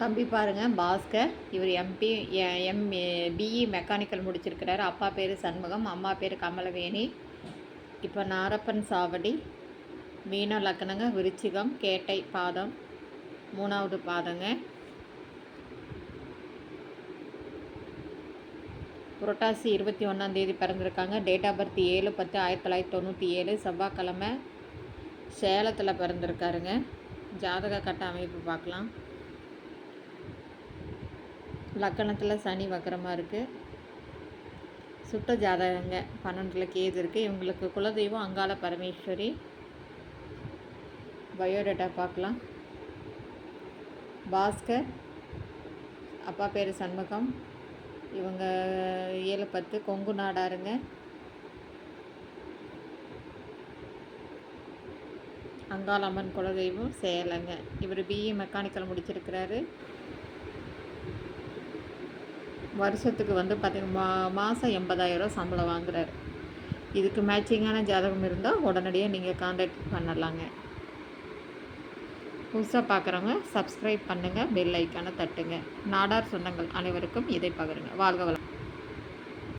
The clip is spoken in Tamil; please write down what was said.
தம்பி பாருங்கள் பாஸ்கர். இவர் MP M BE mechanical e, முடிச்சிருக்கிறார். அப்பா பேர் சண்முகம் அம்மா பேர் கமலவேணி. இப்போ நாரப்பன் சாவடி மீன லக்கணங்க விருச்சிகம் கேட்டை பாதம் மூணாவது பாதங்க. புரட்டாசி இருபத்தி ஒன்றாந்தேதி பிறந்திருக்காங்க. டேட் ஆஃப் பர்த் ஏழு பத்து ஆயிரத்தி தொள்ளாயிரத்தி தொண்ணூற்றி ஏழு. செவ்வாய்க்கிழமை சேலத்தில் பிறந்திருக்காருங்க. ஜாதக கட்ட அமைப்பு பார்க்கலாம். லக்கணத்தில் சனி வக்கரமாக இருக்குது சுட்ட ஜாதகங்க பன்னெண்டில் கேது இருக்குது இவங்களுக்கு குலதெய்வம் அங்காள பரமேஸ்வரி. பயோடேட்டா பார்க்கலாம். பாஸ்கர் அப்பா பேர் சண்முகம். இவங்க ஏழு பத்து கொங்கு நாடாருங்க. அங்காளம்மன் குலதெய்வம் சேலங்க. இவர் பிஇ மெக்கானிக்கல் முடிச்சிருக்கிறாரு. வருஷத்துக்கு வந்து பார்த்திங்கன்னா மா மாதம் எண்பதாயிரம் சம்பளம் வாங்குறாரு. இதுக்கு மேட்சிங்கான ஜாதகம் இருந்தால் உடனடியாக நீங்கள் காண்டாக்ட் பண்ணலாங்க. புதுசாக பார்க்குறவங்க சப்ஸ்கிரைப் பண்ணுங்கள் பெல் ஐக்கானை தட்டுங்க. நாடார் சொந்தங்கள் அனைவருக்கும் இதை பகிருங்க. வாழ்க வளம்.